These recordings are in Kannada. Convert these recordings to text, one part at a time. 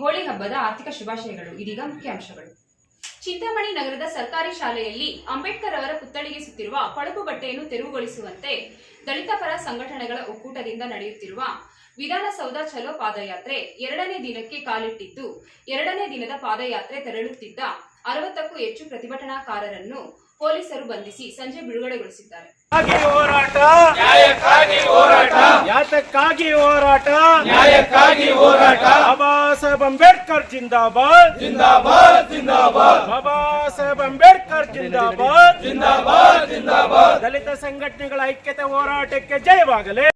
ಹೋಳಿ ಹಬ್ಬದ ಆರ್ಥಿಕ ಶುಭಾಶಯಗಳು, ಇದೀಗ ಮುಖ್ಯಾಂಶಗಳು. ಚಿಂತಾಮಣಿ ನಗರದ ಸರ್ಕಾರಿ ಶಾಲೆಯಲ್ಲಿ ಅಂಬೇಡ್ಕರ್ ಅವರ ಪುತ್ಥಳಿಗೆ ಸುತ್ತಿರುವ ಕೊಳಕು ಬಟ್ಟೆಯನ್ನು ತೆರವುಗೊಳಿಸುವಂತೆ ದಲಿತ ಪರ ಸಂಘಟನೆಗಳ ಒಕ್ಕೂಟದಿಂದ ನಡೆಯುತ್ತಿರುವ ವಿಧಾನಸೌಧ ಚಲೋ ಪಾದಯಾತ್ರೆ ಎರಡನೇ ದಿನಕ್ಕೆ ಕಾಲಿಟ್ಟಿದ್ದು, ಎರಡನೇ ದಿನದ ಪಾದಯಾತ್ರೆ ತೆರಳುತ್ತಿದ್ದ ಅರವತ್ತಕ್ಕೂ ಹೆಚ್ಚು ಪ್ರತಿಭಟನಾಕಾರರನ್ನು ಪೊಲೀಸರು ಬಂಧಿಸಿ ಸಂಜೆ ಬಿಡುಗಡೆಗೊಳಿಸಿದ್ದಾರೆ. ಹೋರಾಟ. ನ್ಯಾಯಕ್ಕಾಗಿ ಹೋರಾಟ. ಯಾತಕ್ಕಾಗಿ ಹೋರಾಟ. ನ್ಯಾಯಕ್ಕಾಗಿ ಹೋರಾಟ. ಬಾಬಾ ಸಾಹೇಬ್ ಅಂಬೇಡ್ಕರ್ ಜಿಂದಾಬಾದ್. ಜಿಂದಾಬಾದ್ ಜಿಂದಾಬಾದ್. ಬಾಬಾ ಸಾಹೇಬ್ ಅಂಬೇಡ್ಕರ್ ಜಿಂದಾಬಾದ್. ಜಿಂದಾಬಾದ್ ಜಿಂದಾಬಾದ್. ದಲಿತ ಸಂಘಟನೆಗಳ ಐಕ್ಯತೆ ಹೋರಾಟಕ್ಕೆ ಜಯವಾಗಲಿ.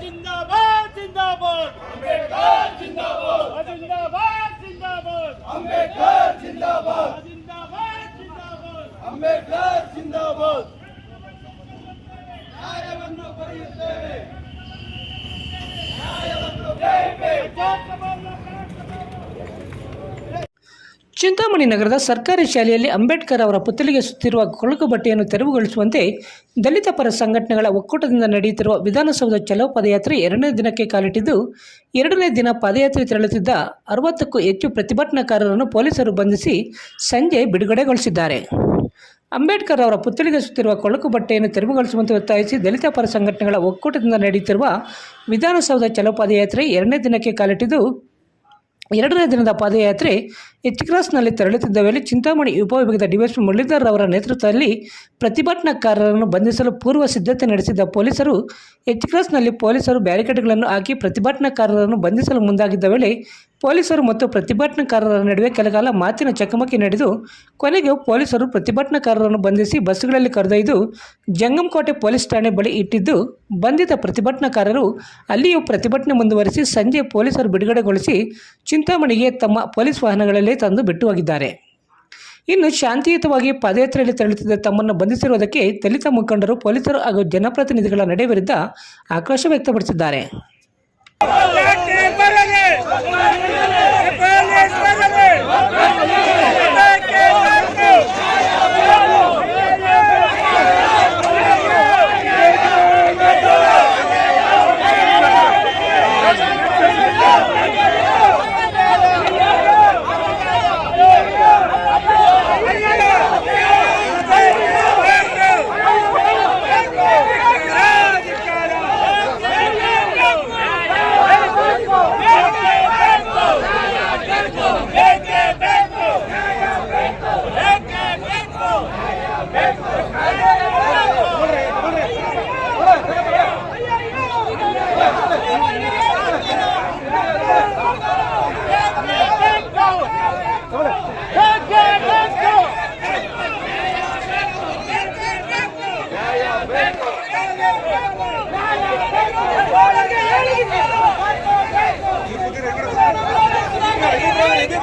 ಜಿಂದಾಬಾದ್ ಜಿಂದಾಬಾದ್ ಜಿಂದಾಬಾದ್ ಅಂಬೇಡ್ಕರ್ ಜಿಂದಾಬಾದ್ ಓ ಜಿಂದಾಬಾದ್ ಜಿಂದಾಬಾದ್ ಅಂಬೇಡ್ಕರ್ ಜಿಂದಾಬಾದ್ ನ್ಯಾಯವನ್ನು ಬರೆಯುತ್ತೇವೆ ನ್ಯಾಯವನ್ನು ಚಿಂತಾಮಣಿ ನಗರದ ಸರ್ಕಾರಿ ಶಾಲೆಯಲ್ಲಿ ಅಂಬೇಡ್ಕರ್ ಅವರ ಪುತ್ಥಳಿಗೆ ಸುತ್ತಿರುವ ಕೊಳಕು ಬಟ್ಟೆಯನ್ನು ತೆರವುಗೊಳಿಸುವಂತೆ ದಲಿತ ಪರ ಸಂಘಟನೆಗಳ ಒಕ್ಕೂಟದಿಂದ ನಡೆಯುತ್ತಿರುವ ವಿಧಾನಸೌಧ ಚಲೋ ಪದಯಾತ್ರೆ ಎರಡನೇ ದಿನಕ್ಕೆ ಕಾಲಿಟ್ಟಿದ್ದು, ಎರಡನೇ ದಿನ ಪಾದಯಾತ್ರೆ ತೆರಳುತ್ತಿದ್ದ ಅರವತ್ತಕ್ಕೂ ಹೆಚ್ಚು ಪ್ರತಿಭಟನಾಕಾರರನ್ನು ಪೊಲೀಸರು ಬಂಧಿಸಿ ಸಂಜೆ ಬಿಡುಗಡೆಗೊಳಿಸಿದ್ದಾರೆ. ಅಂಬೇಡ್ಕರ್ ಅವರ ಪುತ್ಥಳಿಗೆ ಸುತ್ತಿರುವ ಕೊಳಕು ಬಟ್ಟೆಯನ್ನು ತೆರವುಗೊಳಿಸುವಂತೆ ಒತ್ತಾಯಿಸಿ ದಲಿತ ಪರ ಸಂಘಟನೆಗಳ ಒಕ್ಕೂಟದಿಂದ ನಡೆಯುತ್ತಿರುವ ವಿಧಾನಸೌಧ ಚಲೋ ಪಾದಯಾತ್ರೆ ಎರಡನೇ ದಿನಕ್ಕೆ ಕಾಲಿಟ್ಟಿದ್ದು ಎರಡನೇ ದಿನದ ಪಾದಯಾತ್ರೆ ಎಚ್ ಕ್ರಾಸ್ನಲ್ಲಿ ತೆರಳುತ್ತಿದ್ದ ವೇಳೆ ಚಿಂತಾಮಣಿ ಉಪವಿಭಾಗದ ಡಿವೈಎಸ್ಪಿ ಮುರಳೀಧರ್ ಅವರ ನೇತೃತ್ವದಲ್ಲಿ ಪ್ರತಿಭಟನಾಕಾರರನ್ನು ಬಂಧಿಸಲು ಪೂರ್ವ ಸಿದ್ಧತೆ ನಡೆಸಿದ್ದ ಪೊಲೀಸರು ಎಚ್ ಕ್ರಾಸ್ನಲ್ಲಿ ಪೊಲೀಸರು ಬ್ಯಾರಿಕೇಡ್ಗಳನ್ನು ಹಾಕಿ ಪ್ರತಿಭಟನಾಕಾರರನ್ನು ಬಂಧಿಸಲು ಮುಂದಾಗಿದ್ದ ವೇಳೆ ಪೊಲೀಸರು ಮತ್ತು ಪ್ರತಿಭಟನಾಕಾರರ ನಡುವೆ ಕೆಲಕಾಲ ಮಾತಿನ ಚಕಮಕಿ ನಡೆದು, ಕೊನೆಗೆ ಪೊಲೀಸರು ಪ್ರತಿಭಟನಾಕಾರರನ್ನು ಬಂಧಿಸಿ ಬಸ್ಸುಗಳಲ್ಲಿ ಕರೆದೊಯ್ದು ಜಂಗಮಕೋಟೆ ಪೊಲೀಸ್ ಠಾಣೆ ಬಳಿ ಇಟ್ಟಿದ್ದು, ಬಂಧಿತ ಪ್ರತಿಭಟನಾಕಾರರು ಅಲ್ಲಿಯೂ ಪ್ರತಿಭಟನೆ ಮುಂದುವರಿಸಿ ಸಂಜೆ ಪೊಲೀಸರು ಬಿಡುಗಡೆಗೊಳಿಸಿ ಚಿಂತಾಮಣಿಗೆ ತಮ್ಮ ಪೊಲೀಸ್ ವಾಹನಗಳಲ್ಲಿ ತಂದು ಬಿಟ್ಟು ಹೋಗಿದ್ದಾರೆ ಇನ್ನು ಶಾಂತಿಯುತವಾಗಿ ಪಾದಯಾತ್ರೆಯಲ್ಲಿ ತೆರಳುತ್ತಿದ್ದ ತಮ್ಮನ್ನು ಬಂಧಿಸಿರುವುದಕ್ಕೆ ದಲಿತ ಮುಖಂಡರು, ಪೊಲೀಸರು ಹಾಗೂ ಜನಪ್ರತಿನಿಧಿಗಳ ನಡೆ ವಿರುದ್ಧ ಆಕ್ರೋಶ ವ್ಯಕ್ತಪಡಿಸಿದ್ದಾರೆ. যাবে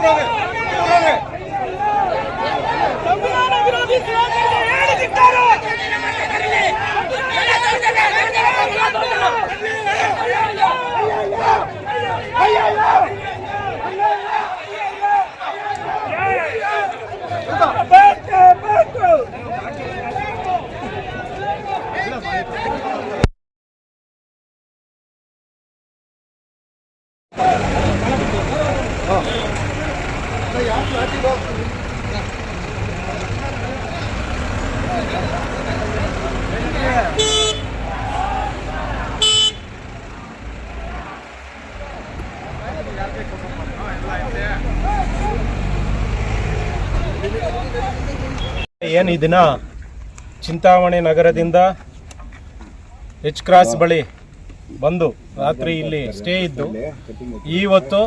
போறாங்க ಏನು ಈ ದಿನ ಚಿಂತಾಮಣಿ ನಗರದಿಂದ ಎಚ್ ಕ್ರಾಸ್ ಬಳಿ ಬಂದು ರಾತ್ರಿ ಇಲ್ಲಿ ಸ್ಟೇ ಇದ್ದು ಇವತ್ತು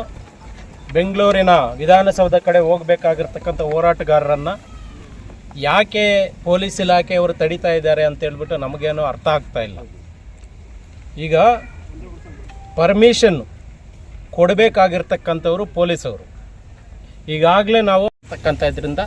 ಬೆಂಗಳೂರಿನ ವಿಧಾನಸೌಧ ಕಡೆ ಹೋಗಬೇಕಾಗಿರ್ತಕ್ಕಂಥ ಹೋರಾಟಗಾರರನ್ನು ಯಾಕೆ ಪೊಲೀಸ್ ಇಲಾಖೆಯವರು ತಡಿತಾ ಇದ್ದಾರೆ ಅಂತ ಹೇಳ್ಬಿಟ್ಟು ನಮಗೇನು ಅರ್ಥ ಆಗ್ತಾ ಇಲ್ಲ. ಈಗ ಪರ್ಮಿಷನ್ ಕೊಡಬೇಕಾಗಿರ್ತಕ್ಕಂಥವ್ರು ಪೊಲೀಸವರು. ಈಗಾಗಲೇ ನಾವು ತಕ್ಕಂಥ ಇದರಿಂದ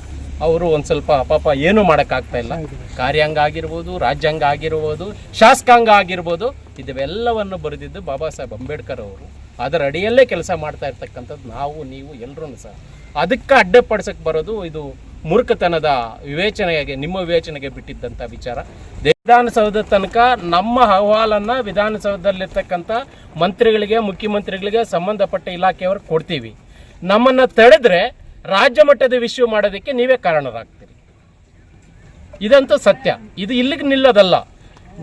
ಅವರು ಒಂದು ಸ್ವಲ್ಪ ಪಾಪ ಏನೂ ಮಾಡೋಕ್ಕಾಗ್ತಾ ಇಲ್ಲ. ಕಾರ್ಯಾಂಗ ಆಗಿರ್ಬೋದು ರಾಜ್ಯಾಂಗ ಆಗಿರ್ಬೋದು ಶಾಸಕಾಂಗ ಆಗಿರ್ಬೋದು ಇದೆಲ್ಲವನ್ನು ಬರೆದಿದ್ದು ಬಾಬಾ ಸಾಹೇಬ್ ಅಂಬೇಡ್ಕರ್ ಅವರು. ಅದರ ಅಡಿಯಲ್ಲೇ ಕೆಲಸ ಮಾಡ್ತಾ ಇರ್ತಕ್ಕಂಥದ್ದು ನಾವು, ನೀವು ಎಲ್ಲರೂ ಸಹ. ಅದಕ್ಕೆ ಅಡ್ಡಪಡಿಸಕ್ಕೆ ಬರೋದು ಇದು ಮೂರ್ಖತನದ ವಿವೇಚನೆಗೆ ನಿಮ್ಮ ವಿವೇಚನೆಗೆ ಬಿಟ್ಟಿದ್ದಂಥ ವಿಚಾರ. ವಿಧಾನಸೌಧದ ತನಕ ನಮ್ಮ ಅಹವಾಲನ್ನು ವಿಧಾನಸೌಧದಲ್ಲಿರ್ತಕ್ಕಂಥ ಮಂತ್ರಿಗಳಿಗೆ, ಮುಖ್ಯಮಂತ್ರಿಗಳಿಗೆ ಸಂಬಂಧಪಟ್ಟ ಇಲಾಖೆಯವ್ರಿಗೆ ಕೊಡ್ತೀವಿ. ನಮ್ಮನ್ನು ತಡೆದ್ರೆ ರಾಜ್ಯ ಮಟ್ಟದ ವಿಶ್ವ ಮಾಡೋದಕ್ಕೆ ನೀವೇ ಕಾರಣರಾಗ್ತೀರಿ. ಇದಂತೂ ಸತ್ಯ. ಇದು ಇಲ್ಲಿಗೆ ನಿಲ್ಲೋದಲ್ಲ.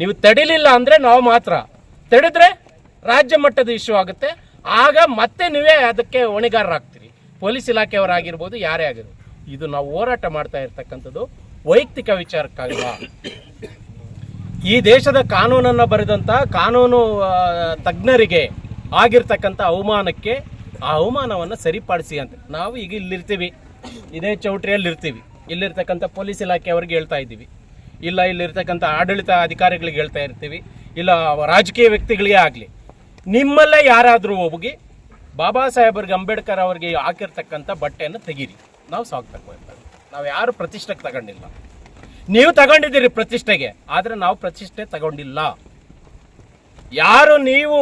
ನೀವು ತಡಿಲಿಲ್ಲ ಅಂದರೆ ನಾವು ಮಾತ್ರ. ತಡೆದ್ರೆ ರಾಜ್ಯ ಮಟ್ಟದ ಇಶ್ಯೂ ಆಗುತ್ತೆ. ಆಗ ಮತ್ತೆ ನೀವೇ ಅದಕ್ಕೆ ಹೊಣೆಗಾರರಾಗ್ತೀರಿ. ಪೊಲೀಸ್ ಇಲಾಖೆಯವರಾಗಿರ್ಬೋದು, ಯಾರೇ ಆಗಿರ್ಬೋದು. ಇದು ನಾವು ಹೋರಾಟ ಮಾಡ್ತಾ ಇರ್ತಕ್ಕಂಥದ್ದು ವೈಯಕ್ತಿಕ ವಿಚಾರಕ್ಕಾಗಲ್ಲ. ಈ ದೇಶದ ಕಾನೂನನ್ನು ಬರೆದಂಥ ಕಾನೂನು ತಜ್ಞರಿಗೆ ಆಗಿರ್ತಕ್ಕಂಥ ಅವಮಾನಕ್ಕೆ ಆ ಅವಮಾನವನ್ನು ಸರಿಪಡಿಸಿ ಅಂತ. ನಾವು ಈಗ ಇಲ್ಲಿರ್ತೀವಿ. ಇದೇ ಚೌಟ್ರಿಯಲ್ಲಿ ಇರ್ತೀವಿ ಇಲ್ಲಿರ್ತಕ್ಕಂಥ ಪೊಲೀಸ್ ಇಲಾಖೆಯವ್ರಿಗೆ ಹೇಳ್ತಾ ಇದ್ದೀವಿ. ಇಲ್ಲ ಇಲ್ಲಿರ್ತಕ್ಕಂಥ ಆಡಳಿತ ಅಧಿಕಾರಿಗಳಿಗೆ ಹೇಳ್ತಾ ಇರ್ತೀವಿ. ಇಲ್ಲ ರಾಜಕೀಯ ವ್ಯಕ್ತಿಗಳಿಗೆ ಆಗಲಿ. ನಿಮ್ಮಲ್ಲೇ ಯಾರಾದರೂ ಹೋಗಿ ಬಾಬಾ ಸಾಹೇಬ್ರಿಗೆ ಅಂಬೇಡ್ಕರ್ ಅವರಿಗೆ ಹಾಕಿರ್ತಕ್ಕಂಥ ಬಟ್ಟೆಯನ್ನು ತೆಗೀರಿ. ನಾವು ಸಾಕು ನಾವು ಯಾರು ಪ್ರತಿಷ್ಠೆಗೆ ತಗೊಂಡಿಲ್ಲ. ನೀವು ತಗೊಂಡಿದ್ದೀರಿ ಪ್ರತಿಷ್ಠೆಗೆ, ಆದರೆ ನಾವು ಪ್ರತಿಷ್ಠೆ ತಗೊಂಡಿಲ್ಲ. ಯಾರು ನೀವು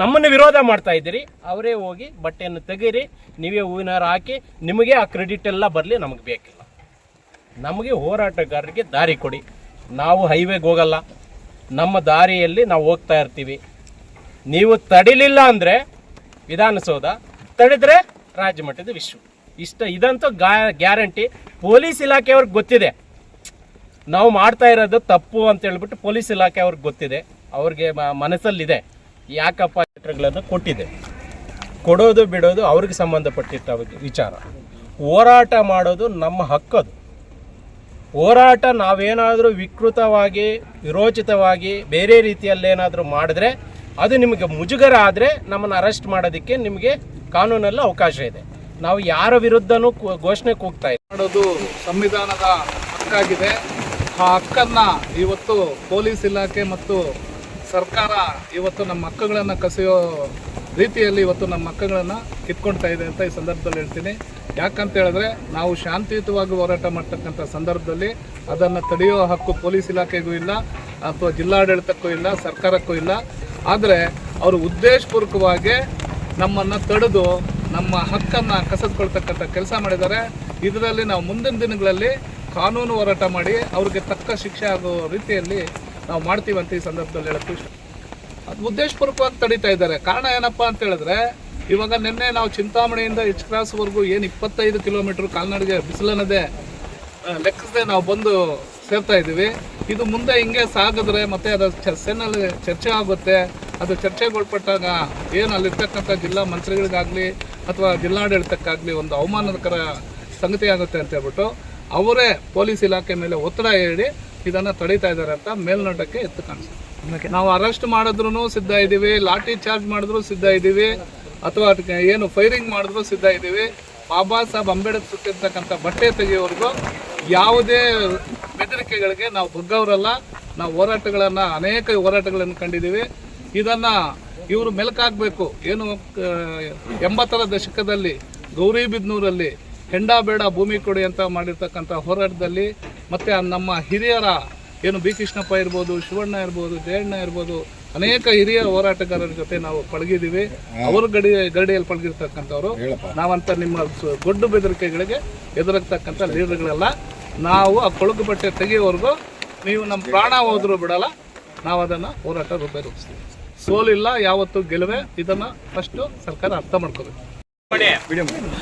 ನಮ್ಮನ್ನು ವಿರೋಧ ಮಾಡ್ತಾ ಇದ್ದೀರಿ, ಅವರೇ ಹೋಗಿ ಬಟ್ಟೆಯನ್ನು ತೆಗೀರಿ ನೀವೇ ಹೂವಿನಾರ ಹಾಕಿ, ನಿಮಗೆ ಆ ಕ್ರೆಡಿಟ್ ಎಲ್ಲ ಬರಲಿ, ನಮಗೆ ಬೇಕಿಲ್ಲ. ನಮಗೆ ಹೋರಾಟಗಾರರಿಗೆ ದಾರಿ ಕೊಡಿ. ನಾವು ಹೈವೇಗೆ ಹೋಗಲ್ಲ. ನಮ್ಮ ದಾರಿಯಲ್ಲಿ ನಾವು ಹೋಗ್ತಾ ಇರ್ತೀವಿ. ನೀವು ತಡಿಲಿಲ್ಲ ಅಂದರೆ ವಿಧಾನಸೌಧ, ತಡೆದ್ರೆ ರಾಜ್ಯ ಮಟ್ಟದ ವಿಶ್ವ. ಇಷ್ಟ, ಇದಂತೂ ಗ್ಯಾರಂಟಿ. ಪೊಲೀಸ್ ಇಲಾಖೆಯವ್ರಿಗೆ ಗೊತ್ತಿದೆ. ನಾವು ಮಾಡ್ತಾ ಇರೋದು ತಪ್ಪು ಅಂತ ಹೇಳ್ಬಿಟ್ಟು ಪೊಲೀಸ್ ಇಲಾಖೆ ಅವ್ರಿಗೆ ಗೊತ್ತಿದೆ. ಅವ್ರಿಗೆ ಮನಸ್ಸಲ್ಲಿದೆ. ಯಾಕಪ್ಪ ಲೆಟರ್ಗಳನ್ನು ಕೊಟ್ಟಿದೆ. ಕೊಡೋದು ಬಿಡೋದು ಅವ್ರಿಗೆ ಸಂಬಂಧಪಟ್ಟಿಟ್ಟ ವಿಚಾರ. ಹೋರಾಟ ಮಾಡೋದು ನಮ್ಮ ಹಕ್ಕದು ಹೋರಾಟ ನಾವೇನಾದರೂ ವಿಕೃತವಾಗಿ, ವಿರೋಚಿತವಾಗಿ, ಬೇರೆ ರೀತಿಯಲ್ಲಿ ಏನಾದರೂ ಮಾಡಿದ್ರೆ ಅದು ನಿಮಗೆ ಮುಜುಗರ ಆದರೆ ನಮ್ಮನ್ನು ಅರೆಸ್ಟ್ ಮಾಡೋದಕ್ಕೆ ನಿಮಗೆ ಕಾನೂನಲ್ಲಿ ಅವಕಾಶ ಇದೆ. ನಾವು ಯಾರ ವಿರುದ್ಧನೂ ಘೋಷಣೆ ಕೂಗ್ತಾ ಇದ್ದೀವಿ ಮಾಡೋದು ಸಂವಿಧಾನದ ಹಕ್ಕಾಗಿದೆ. ಆ ಹಕ್ಕನ್ನ ಇವತ್ತು ಪೊಲೀಸ್ ಇಲಾಖೆ ಮತ್ತು ಸರ್ಕಾರ ಇವತ್ತು ನಮ್ಮ ಹಕ್ಕುಗಳನ್ನು ಕಸಿಯೋ ರೀತಿಯಲ್ಲಿ ಇವತ್ತು ನಮ್ಮ ಹಕ್ಕುಗಳನ್ನು ಕಿತ್ಕೊಳ್ತಾ ಇದೆ ಅಂತ ಈ ಸಂದರ್ಭದಲ್ಲಿ ಹೇಳ್ತೀನಿ. ಯಾಕಂತ ಹೇಳಿದ್ರೆ ನಾವು ಶಾಂತಿಯುತವಾಗಿ ಹೋರಾಟ ಮಾಡ್ತಕ್ಕಂಥ ಸಂದರ್ಭದಲ್ಲಿ ಅದನ್ನು ತಡೆಯೋ ಹಕ್ಕು ಪೊಲೀಸ್ ಇಲಾಖೆಗೂ ಇಲ್ಲ, ಅಥವಾ ಜಿಲ್ಲಾಡಳಿತಕ್ಕೂ ಇಲ್ಲ, ಸರ್ಕಾರಕ್ಕೂ ಇಲ್ಲ. ಆದರೆ ಅವರು ಉದ್ದೇಶಪೂರ್ವಕವಾಗಿ ನಮ್ಮನ್ನು ತಡೆದು ನಮ್ಮ ಹಕ್ಕನ್ನು ಕಸದ್ಕೊಳ್ತಕ್ಕಂಥ ಕೆಲಸ ಮಾಡಿದ್ದಾರೆ. ಇದರಲ್ಲಿ ನಾವು ಮುಂದಿನ ದಿನಗಳಲ್ಲಿ ಕಾನೂನು ಹೋರಾಟ ಮಾಡಿ ಅವ್ರಿಗೆ ತಕ್ಕ ಶಿಕ್ಷೆ ಆಗೋ ರೀತಿಯಲ್ಲಿ ನಾವು ಮಾಡ್ತೀವಿ ಅಂತ ಈ ಸಂದರ್ಭದಲ್ಲಿ ಹೇಳಕ್ಕೆ ಇಷ್ಟ. ಅದು ಉದ್ದೇಶಪೂರ್ವಕವಾಗಿ ತಡೀತಾ ಇದ್ದಾರೆ. ಕಾರಣ ಏನಪ್ಪ ಅಂತ ಹೇಳಿದ್ರೆ, ಇವಾಗ ನಿನ್ನೆ ನಾವು ಚಿಂತಾಮಣಿಯಿಂದ ಎಚ್ ಕ್ರಾಸ್ವರೆಗೂ ಏನು ಇಪ್ಪತ್ತೈದು ಕಿಲೋಮೀಟರ್ ಕಾಲ್ನಡಿಗೆ ಬಿಸಿಲನ್ನದೇ ಲೆಕ್ಕಿಸದೆ ನಾವು ಬಂದು ಸೇರ್ತಾ ಇದ್ದೀವಿ. ಇದು ಮುಂದೆ ಹಿಂಗೆ ಸಾಗಿದ್ರೆ ಮತ್ತೆ ಅದು ಚರ್ಚೆನಲ್ಲಿ ಚರ್ಚೆ ಆಗುತ್ತೆ. ಅದು ಚರ್ಚೆಗೊಳ್ಪಟ್ಟಾಗ ಏನು ಅಲ್ಲಿರ್ತಕ್ಕಂಥ ಜಿಲ್ಲಾ ಮಂತ್ರಿಗಳಿಗಾಗಲಿ ಅಥವಾ ಜಿಲ್ಲಾಡಳಿತಕ್ಕಾಗಲಿ ಒಂದು ಅವಮಾನಕರ ಸಂಗತಿ ಆಗುತ್ತೆ ಅಂತ ಹೇಳ್ಬಿಟ್ಟು ಅವರೇ ಪೊಲೀಸ್ ಇಲಾಖೆ ಮೇಲೆ ಒತ್ತಡ ಹೇಳಿ ಇದನ್ನು ತಡೀತಾ ಇದ್ದಾರೆ ಅಂತ ಮೇಲ್ನೋಟಕ್ಕೆ ಎತ್ತು ಕಾಣಿಸುತ್ತೆ. ನಾವು ಅರೆಸ್ಟ್ ಮಾಡಿದ್ರು ಸಿದ್ಧ ಇದ್ದೀವಿ ಲಾಠಿ ಚಾರ್ಜ್ ಮಾಡಿದ್ರು ಸಿದ್ಧ ಇದ್ದೀವಿ ಅಥವಾ ಅದಕ್ಕೆ ಏನು ಫೈರಿಂಗ್ ಮಾಡಿದ್ರು ಸಿದ್ಧ ಇದ್ದೀವಿ. ಬಾಬಾ ಸಾಹೇಬ್ ಅಂಬೇಡ್ಕರ್ ಸುತ್ತಿರ್ತಕ್ಕಂಥ ಬಟ್ಟೆ ತೆಗೆಯೋವರೆಗೂ ಯಾವುದೇ ಬೆದರಿಕೆಗಳಿಗೆ ನಾವು ಬಗ್ಗವರಲ್ಲ. ನಾವು ಹೋರಾಟಗಳನ್ನು ಅನೇಕ ಹೋರಾಟಗಳನ್ನು ಕಂಡಿದ್ದೀವಿ. ಇದನ್ನು ಇವರು ಮೆಲುಕಾಗಬೇಕು. ಏನು ಎಂಬತ್ತರ ದಶಕದಲ್ಲಿ ಗೌರಿಬಿದ್ನೂರಲ್ಲಿ ಹೆಂಡ ಬೇಡ ಭೂಮಿ ಕೊಡಿ ಅಂತ ಮಾಡಿರ್ತಕ್ಕಂಥ ಹೋರಾಟದಲ್ಲಿ ಮತ್ತು ನಮ್ಮ ಹಿರಿಯರ ಏನು ಬಿ ಕೃಷ್ಣಪ್ಪ ಇರ್ಬೋದು ಶಿವಣ್ಣ ಇರ್ಬೋದು ಜಯಣ್ಣ ಇರ್ಬೋದು ಅನೇಕ ಹಿರಿಯ ಹೋರಾಟಗಾರರ ಜೊತೆ ನಾವು ಪಳಗಿದ್ದೀವಿ. ಅವರು ಗಡಿ ಗರಡಿಯಲ್ಲಿ ಪಳಗಿರ್ತಕ್ಕಂಥವ್ರು. ನಾವಂತ ನಿಮ್ಮ ದೊಡ್ಡ ಬೆದರಿಕೆಗಳಿಗೆ ಎದುರಾಗ್ತಕ್ಕಂಥ ಲೀಡರ್ಗಳೆಲ್ಲ. ನಾವು ಆ ಕೊಳಕು ಬಟ್ಟೆ ತೆಗೆಯೋವರೆಗೂ ನೀವು ನಮ್ಮ ಪ್ರಾಣ ಹೋದರೂ ಬಿಡಲ್ಲ. ನಾವು ಅದನ್ನು ಹೋರಾಟ ರೂಪಿಸ್ತೀವಿ. ಸೋಲಿಲ್ಲ ಯಾವತ್ತು ಗೆಲುವೆ ಇದನ್ನು ಫಸ್ಟು ಸರ್ಕಾರ ಅರ್ಥ ಮಾಡ್ಕೋಬೇಕು.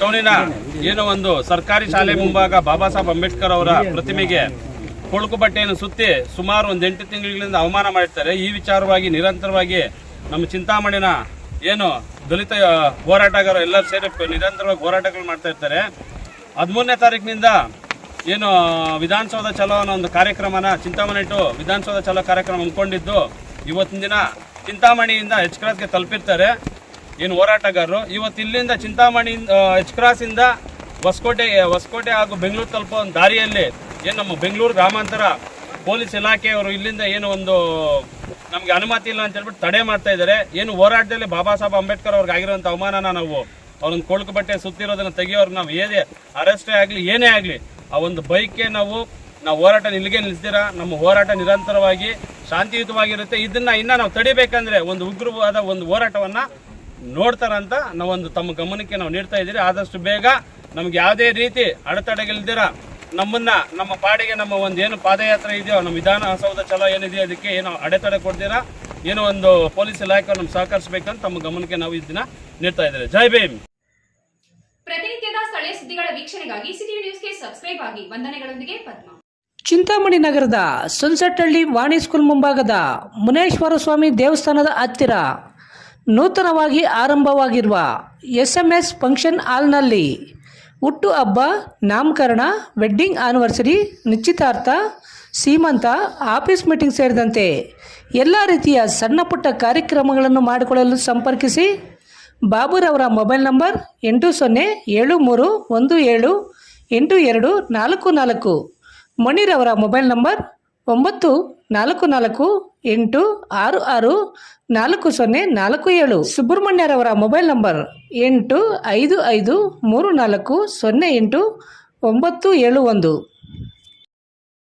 ಟೌನಿನ ಏನೋ ಒಂದು ಸರ್ಕಾರಿ ಶಾಲೆ ಮುಂಭಾಗ ಬಾಬಾ ಸಾಹೇಬ್ ಅಂಬೇಡ್ಕರ್ ಅವರ ಪ್ರತಿಮೆಗೆ ಕೊಳುಕು ಬಟ್ಟೆಯನ್ನು ಸುತ್ತಿ ಸುಮಾರು ಒಂದ್ ಎಂಟು ತಿಂಗಳಿಂದ ಅವಮಾನ ಮಾಡಿರ್ತಾರೆ. ಈ ವಿಚಾರವಾಗಿ ನಿರಂತರವಾಗಿ ನಮ್ಮ ಚಿಂತಾಮಣಿನ ಏನು ದಲಿತ ಹೋರಾಟಗಾರ ಎಲ್ಲರೂ ಸೇರಿ ನಿರಂತರವಾಗಿ ಹೋರಾಟಗಳು ಮಾಡ್ತಾ ಇರ್ತಾರೆ. ಹದಿಮೂರನೇ ತಾರೀಕಿನಿಂದ ಏನು, ವಿಧಾನಸೌಧ ಚಲೋ ಅನ್ನೋ ಒಂದು ಕಾರ್ಯಕ್ರಮನ, ಚಿಂತಾಮಣಿ ಟು ವಿಧಾನಸೌಧ ಚಲೋ ಕಾರ್ಯಕ್ರಮ ಹಮ್ಮಿಕೊಂಡಿದ್ದು, ಇವತ್ತಿನ ದಿನ ಚಿಂತಾಮಣಿಯಿಂದ ಎಚ್ ತಲುಪಿರ್ತಾರೆ. ಏನು ಹೋರಾಟಗಾರರು, ಇವತ್ತು ಇಲ್ಲಿಂದ ಚಿಂತಾಮಣಿ ಎಚ್ ಕ್ರಾಸಿಂದ ಹೊಸಕೋಟೆ ಹೊಸಕೋಟೆ ಹಾಗೂ ಬೆಂಗಳೂರು ತಲುಪೋ ಒಂದು ದಾರಿಯಲ್ಲಿ ಏನು ನಮ್ಮ ಬೆಂಗಳೂರು ಗ್ರಾಮಾಂತರ ಪೊಲೀಸ್ ಇಲಾಖೆಯವರು ಇಲ್ಲಿಂದ ಏನು ಒಂದು ನಮಗೆ ಅನುಮತಿ ಇಲ್ಲ ಅಂತ ಹೇಳ್ಬಿಟ್ಟು ತಡೆ ಮಾಡ್ತಾ ಇದ್ದಾರೆ. ಏನು ಹೋರಾಟದಲ್ಲಿ ಬಾಬಾ ಸಾಹೇಬ್ ಅಂಬೇಡ್ಕರ್ ಅವ್ರಿಗೆ ಆಗಿರೋಂಥ ಅವಮಾನನ ನಾವು ಅವ್ರನ್ನ ಕೊಳಕು ಬಟ್ಟೆ ಸುತ್ತಿರೋದನ್ನು ತೆಗಿಯೋರು ನಾವು ಏನೇ ಅರೆಸ್ಟೇ ಆಗಲಿ, ಏನೇ ಆಗಲಿ, ಆ ಒಂದು ಬೈಕ್ಗೆ ನಾವು ನಾವು ಹೋರಾಟ ನಿಲ್ಲಿಗೆ ನಿಲ್ಲಿಸ್ತೀರಾ? ನಮ್ಮ ಹೋರಾಟ ನಿರಂತರವಾಗಿ ಶಾಂತಿಯುತವಾಗಿರುತ್ತೆ. ಇದನ್ನು ಇನ್ನ ನಾವು ತಡಿಬೇಕಂದ್ರೆ ಒಂದು ಉಗ್ರವಾದ ಒಂದು ಹೋರಾಟವನ್ನ ನೋಡ್ತಾರಂತ ನಾವೊಂದು ತಮ್ಮ ಗಮನಕ್ಕೆ ನಾವು ನೀಡ್ತಾ ಇದ್ದೀರಿ. ಆದಷ್ಟು ಬೇಗ ನಮ್ಗೆ ಯಾವುದೇ ರೀತಿ ಅಡೆತಡೆಗಳಿದ್ದೀರ ನಮ್ಮನ್ನ ನಮ್ಮ ಪಾಡಿಗೆ ನಮ್ಮ ಒಂದು ಏನು ಪಾದಯಾತ್ರೆ ಇದೆಯೋ ನಮ್ಮ ವಿಧಾನಸೌಧ ಚಲೋ ಏನಿದೆಯೋ ಅದಕ್ಕೆ ಏನು ಅಡೆತಡೆ ಕೊಡ್ತೀರಾ ಏನೋ ಒಂದು ಪೊಲೀಸ್ ಇಲಾಖೆ ನಮ್ಗೆ ಸಹಕರಿಸಬೇಕಂತ ತಮ್ಮ ಗಮನಕ್ಕೆ ನಾವು ಇದನ್ನ ನೀಡ್ತಾ ಇದ್ದಾರೆ. ಜೈ ಭೀಮ್! ಪ್ರತಿನಿತ್ಯದ ಸ್ಥಳೀಯ ಸುದ್ದಿಗಳ ವೀಕ್ಷಣೆಗಾಗಿ ಸಿಟಿ ನ್ಯೂಸ್ಗೆ ಸಬ್ಸ್ಕ್ರೈಬ್ ಆಗಿ. ವಂದನೆಗಳೊಂದಿಗೆ ಪದ್ಮ. ಚಿಂತಾಮಣಿ ನಗರದ ಸನ್ಸೆಟ್ಟಳ್ಳಿ ವಾಣಿ ಸ್ಕೂಲ್ ಮುಂಭಾಗದ ಮುನೇಶ್ವರ ಸ್ವಾಮಿ ದೇವಸ್ಥಾನದ ಹತ್ತಿರ ನೂತನವಾಗಿ ಆರಂಭವಾಗಿರುವ ಎಸ್ ಎಂ ಎಸ್ ಫಂಕ್ಷನ್ ಹಾಲ್ನಲ್ಲಿ ಹುಟ್ಟು ಹಬ್ಬ, ನಾಮಕರಣ, ವೆಡ್ಡಿಂಗ್ ಆನಿವರ್ಸರಿ, ನಿಶ್ಚಿತಾರ್ಥ, ಸೀಮಂತ, ಆಫೀಸ್ ಮೀಟಿಂಗ್ ಸೇರಿದಂತೆ ಎಲ್ಲ ರೀತಿಯ ಸಣ್ಣ ಪುಟ್ಟ ಕಾರ್ಯಕ್ರಮಗಳನ್ನು ಮಾಡಿಕೊಳ್ಳಲು ಸಂಪರ್ಕಿಸಿ ಬಾಬುರವರ ಮೊಬೈಲ್ ನಂಬರ್ ಎಂಟು ಸೊನ್ನೆ ಏಳು ಮೂರು ಒಂದು ಏಳು ಎಂಟು ಎರಡು ನಾಲ್ಕು ನಾಲ್ಕು, ಮಣಿರವರ ಮೊಬೈಲ್ ನಂಬರ್ ಒಂಬತ್ತು ನಾಲ್ಕು ನಾಲ್ಕು ಎಂಟು, ಆರು ಆರು, ನಾಲ್ಕು, ಸೊನ್ನೆ, ನಾಲ್ಕು, ಏಳು. ಸುಬ್ರಹ್ಮಣ್ಯರವರ ಮೊಬೈಲ್ ನಂಬರ್ ಎಂಟು, ಐದು ಐದು, ಮೂರು, ನಾಲ್ಕು, ಸೊನ್ನೆ, ಎಂಟು, ಒಂಬತ್ತು, ಏಳು, ಒಂದು.